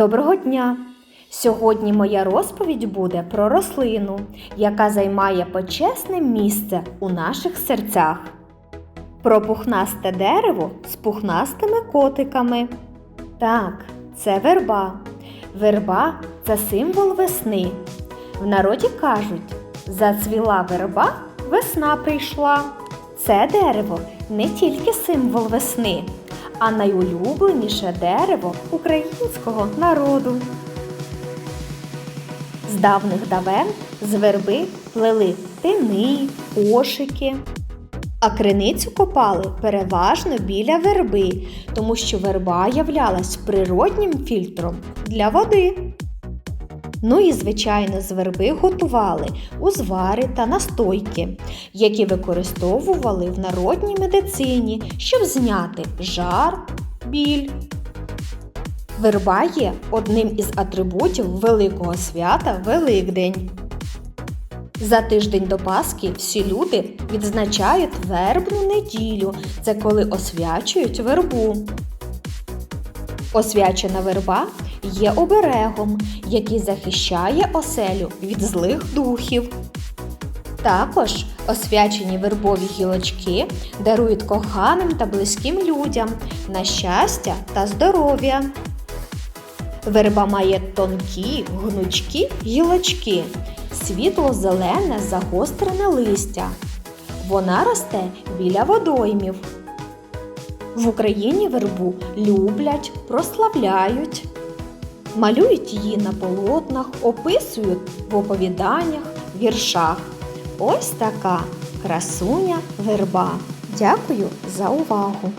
Доброго дня! Сьогодні моя розповідь буде про рослину, яка займає почесне місце у наших серцях. Про пухнасте дерево з пухнастими котиками. Так, це верба. Верба це символ весни. В народі кажуть: зацвіла верба, весна прийшла. Це дерево не тільки символ весни, а найулюбленіше дерево українського народу. З давних давен з верби плели тини, кошики. А криницю копали переважно біля верби, тому що верба являлась природнім фільтром для води. Ну і, звичайно, з верби готували узвари та настойки, які використовували в народній медицині, щоб зняти жар, біль. Верба є одним із атрибутів великого свята Великдень. За тиждень до Пасхи всі люди відзначають вербну неділю. Це коли освячують вербу. Освячена верба є оберегом, який захищає оселю від злих духів. Також освячені вербові гілочки дарують коханим та близьким людям на щастя та здоров'я. Верба має тонкі, гнучкі гілочки, світло-зелене загострене листя. Вона росте біля водоймів. В Україні вербу люблять, прославляють, малюють її на полотнах, описують в оповіданнях, віршах. Ось така красуня верба. Дякую за увагу!